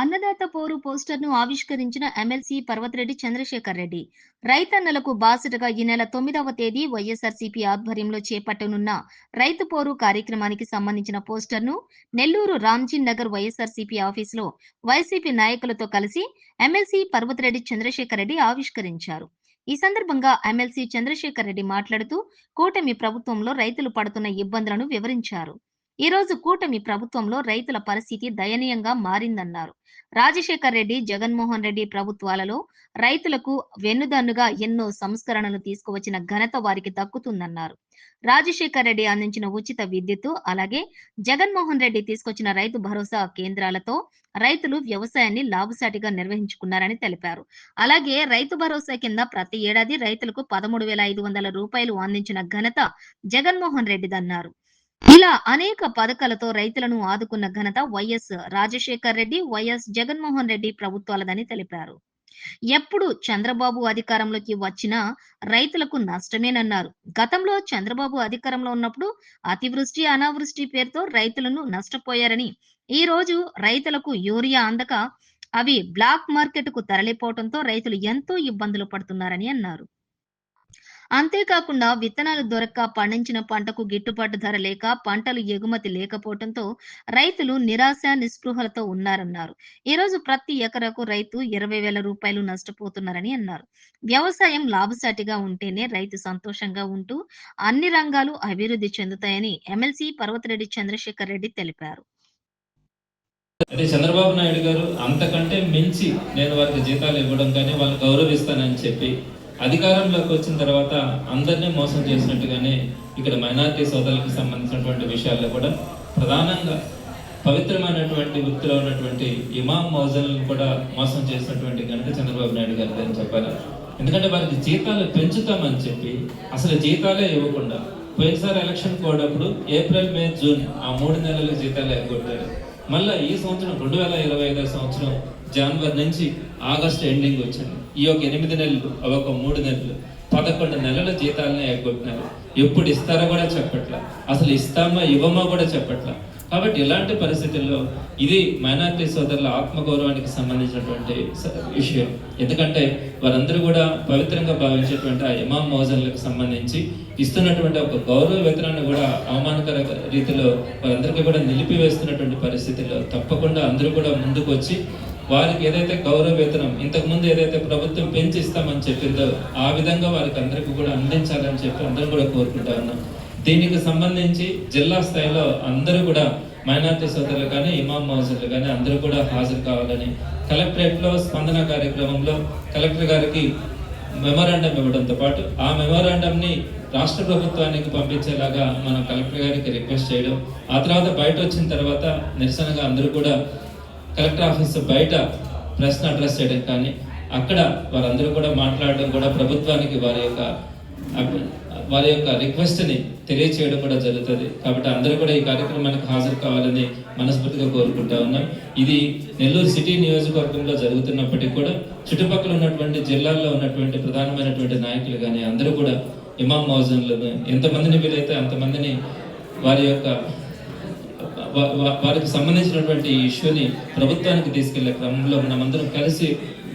అన్నదాత పోస్టర్ను ఆవిష్కరించిన ఎమ్మెల్సీ పర్వతిరెడ్డి చంద్రశేఖర్ రెడ్డి. రైతన్నలకు బాసటగా ఈ నెల తొమ్మిదవ తేదీ వైఎస్ఆర్సీపీ ఆధ్వర్యంలో చేపట్టనున్న రైతు పోరు కార్యక్రమానికి సంబంధించిన పోస్టర్ను నెల్లూరు రామ్జీ నగర్ వైఎస్ఆర్సీపీ ఆఫీసులో వైసీపీ నాయకులతో కలిసి ఎమ్మెల్సీ పర్వతిరెడ్డి చంద్రశేఖర్ రెడ్డి ఆవిష్కరించారు. ఈ సందర్భంగా ఎమ్మెల్సీ చంద్రశేఖర్ రెడ్డి మాట్లాడుతూ కూటమి ప్రభుత్వంలో రైతులు పడుతున్న ఇబ్బందులను వివరించారు. ఈ రోజు కూటమి ప్రభుత్వంలో రైతుల పరిస్థితి దయనీయంగా మారిందన్నారు. రాజశేఖర్ రెడ్డి జగన్మోహన్ రెడ్డి ప్రభుత్వాలలో రైతులకు వెన్నుదన్నుగా ఎన్నో సంస్కరణలు తీసుకువచ్చిన ఘనత వారికి దక్కుతుందన్నారు. రాజశేఖర్ రెడ్డి అందించిన ఉచిత విద్యుత్తు అలాగే జగన్మోహన్ రెడ్డి తీసుకొచ్చిన రైతు భరోసా కేంద్రాలతో రైతులు వ్యవసాయాన్ని లాభసాటిగా నిర్వహించుకున్నారని తెలిపారు. అలాగే రైతు భరోసా కింద ప్రతి ఏడాది రైతులకు పదమూడు వేల ఐదు వందల రూపాయలు అందించిన ఘనత జగన్మోహన్ రెడ్డిదన్నారు. ఇలా అనేక పథకాలతో రైతులను ఆదుకున్న ఘనత వైఎస్ రాజశేఖర్ రెడ్డి వైఎస్ జగన్మోహన్ రెడ్డి ప్రభుత్వాలదని తెలిపారు. ఎప్పుడు చంద్రబాబు అధికారంలోకి వచ్చినా రైతులకు నష్టమేనన్నారు. గతంలో చంద్రబాబు అధికారంలో ఉన్నప్పుడు అతివృష్టి అనావృష్టి పేరుతో రైతులను నష్టపోయారని ఈ రోజు రైతులకు యూరియా అందక అవి బ్లాక్ మార్కెట్కు తరలిపోవడంతో రైతులు ఎంతో ఇబ్బందులు పడుతున్నారని అన్నారు. అంతేకాకుండా విత్తనాలు దొరక్క పండించిన పంటకు గిట్టుబాటు ధర లేక పంటలు ఎగుమతి లేకపోవడంతో రైతులు నిరాశ నిస్పృహలతో ఉన్నారన్నారు. ఈ రోజు ప్రతి ఎకరకు రైతు ఇరవై వేల రూపాయలు నష్టపోతున్నారని అన్నారు. వ్యవసాయం లాభసాటిగా ఉంటేనే రైతు సంతోషంగా ఉంటూ అన్ని రంగాలు అభివృద్ధి చెందుతాయని ఎమ్మెల్సీ పర్వతరెడ్డి చంద్రశేఖర్ రెడ్డి తెలిపారు. అంటే చంద్రబాబు నాయుడు గారు అంతకంటే మించి నేను వారికి జీతాలు ఇవ్వడం కానీ వాళ్ళు గౌరవిస్తానని చెప్పి అధికారంలోకి వచ్చిన తర్వాత అందరినీ మోసం చేసినట్టుగానే ఇక్కడ మైనారిటీ సోదరులకు సంబంధించినటువంటి విషయాల్లో కూడా ప్రధానంగా పవిత్రమైనటువంటి వృత్తిలో ఉన్నటువంటి ఇమాం మౌజన్లను కూడా మోసం చేసినటువంటి ఘనత చంద్రబాబు నాయుడు గారు అని చెప్పారు ఎందుకంటే వారికి జీతాలు పెంచుతామని చెప్పి అసలు జీతాలే ఇవ్వకుండా పోయినసారి ఎలక్షన్ కోడప్పుడు ఏప్రిల్ మే జూన్ ఆ మూడు నెలల జీతాలు ఎగ్గొట్టారు. మళ్ళీ ఈ సంవత్సరం రెండు వేల ఇరవై ఐదో సంవత్సరం జనవరి నుంచి ఆగస్ట్ ఎండింగ్ వచ్చింది. ఈ యొక్క ఎనిమిది నెలలు అవి ఒక మూడు నెలలు పదకొండు నెలల జీతాలనే ఎగ్గొట్టినారు. ఎప్పుడు ఇస్తారో కూడా చెప్పట్లా. అసలు ఇస్తామా ఇవ్వమా కూడా చెప్పట్లా. కాబట్టి ఇలాంటి పరిస్థితుల్లో ఇది మైనారిటీ సోదరుల ఆత్మగౌరవానికి సంబంధించినటువంటి విషయం. ఎందుకంటే వారందరూ కూడా పవిత్రంగా భావించేటువంటి ఆ ఇమాం మోజన్లకు సంబంధించి ఇస్తున్నటువంటి ఒక గౌరవ వేతనాన్ని కూడా అవమానకర రీతిలో వారందరికీ కూడా నిలిపివేస్తున్నటువంటి పరిస్థితుల్లో తప్పకుండా అందరూ కూడా ముందుకు వచ్చి వారికి ఏదైతే గౌరవ వేతనం ఇంతకు ముందు ఏదైతే ప్రభుత్వం పెంచిస్తామని చెప్పిందో ఆ విధంగా వారికి అందరికీ కూడా అందించాలని చెప్పి అందరూ కూడా కోరుకుంటా ఉన్నాం. దీనికి సంబంధించి జిల్లా స్థాయిలో అందరూ కూడా మైనార్టీ సోదరులు కానీ ఇమాం మౌజులు కానీ అందరూ కూడా హాజరు కావాలని కలెక్టరేట్లో స్పందన కార్యక్రమంలో కలెక్టర్ గారికి మెమోరాండం ఇవ్వడంతో పాటు ఆ మెమోరాండంని రాష్ట్ర ప్రభుత్వానికి పంపించేలాగా మనం కలెక్టర్ గారికి రిక్వెస్ట్ చేయడం ఆ తర్వాత బయట వచ్చిన తర్వాత నిరసనగా అందరూ కూడా కలెక్టర్ ఆఫీస్ బయట ప్రశ్న అడ్రస్ చేయడం కానీ అక్కడ వారందరూ కూడా మాట్లాడడం కూడా ప్రభుత్వానికి వారి యొక్క వారి యొక్క రిక్వెస్ట్ని తెలియచేయడం కూడా జరుగుతుంది. కాబట్టి అందరూ కూడా ఈ కార్యక్రమానికి హాజరు కావాలని మనస్ఫూర్తిగా కోరుకుంటా ఉన్నాం. ఇది నెల్లూరు సిటీ నియోజకవర్గంలో జరుగుతున్నప్పటికీ కూడా చుట్టుపక్కల ఉన్నటువంటి జిల్లాల్లో ఉన్నటువంటి ప్రధానమైనటువంటి నాయకులు కానీ అందరూ కూడా ఇమాం మౌజన్లను ఎంతమందిని వీలైతే అంతమందిని వారి యొక్క వారికి సంబంధించినటువంటి ఈ ఇష్యూని ప్రభుత్వానికి తీసుకెళ్ళే క్రమంలో మనమందరం కలిసి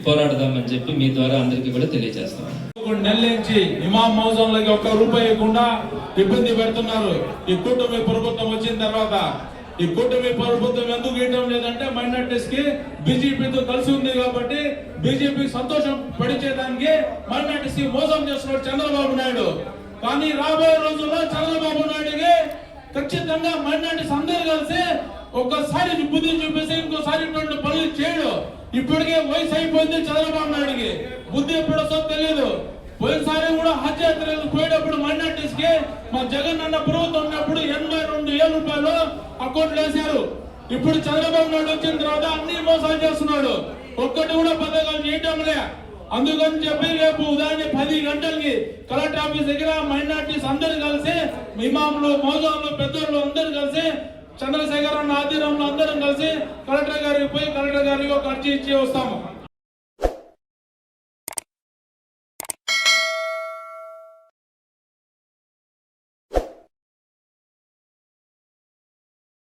పోరాడదామని చెప్పి మీ ద్వారా అందరికీ కూడా తెలియజేస్తాం కొన్ని నుంచి ఇమాం మౌజంలోకి ఒక్క రూపాయి ఇవ్వకుండా ఇబ్బంది పెడుతున్నారు. ఈ కూటమి ప్రభుత్వం వచ్చిన తర్వాత ఈ కూటమి ప్రభుత్వం ఎందుకు ఇవ్వడం లేదంటే మైనార్టీస్కి బీజేపీతో కలిసి ఉంది కాబట్టి బీజేపీ సంతోషం పడిచేదానికి మైనార్టీస్కి మోసం చేస్తున్నాడు చంద్రబాబు నాయుడు. కానీ రాబోయే రోజుల్లో చంద్రబాబు నాయుడుకి ఖచ్చితంగా మైనార్టీస్ అందరూ కలిసి ఒక్కసారి బుద్ధి చూపేసి ఇంకోసారి ఇటువంటి పనులు చేయడు. ఇప్పటికే వయసు అయిపోయింది చంద్రబాబు నాయుడుకి. బుద్ధి ఎప్పుడో వస్తుందో తెలియదు పోయినసారి కూడా హజ్ యాత్రలకు పోయేటప్పుడు మైనార్టీస్కి మా జగన్ అన్న ప్రభుత్వం ఉన్నప్పుడు ఎనభై రెండు వేల రూపాయలు అకౌంట్లు వేశారు. ఇప్పుడు చంద్రబాబు నాయుడు వచ్చిన తర్వాత అన్ని మోసాలు చేస్తున్నాడు. ఒక్కటి కూడా పథకాలు చేయటం లే అందుకని చెప్పి రేపు ఉదయాన్నే పది గంటలకి కలెక్టర్ ఆఫీస్ దగ్గర మైనార్టీస్ అందరు కలిసి ఇమాములు మోజాలు పెద్దోళ్ళు అందరు కలిసి చంద్రశేఖర్ అన్న ఆధ్వర్యంలో అందరం కలిసి కలెక్టర్ గారికి పోయి కలెక్టర్ గారికి ఒక అర్జీ ఇచ్చి వస్తాము.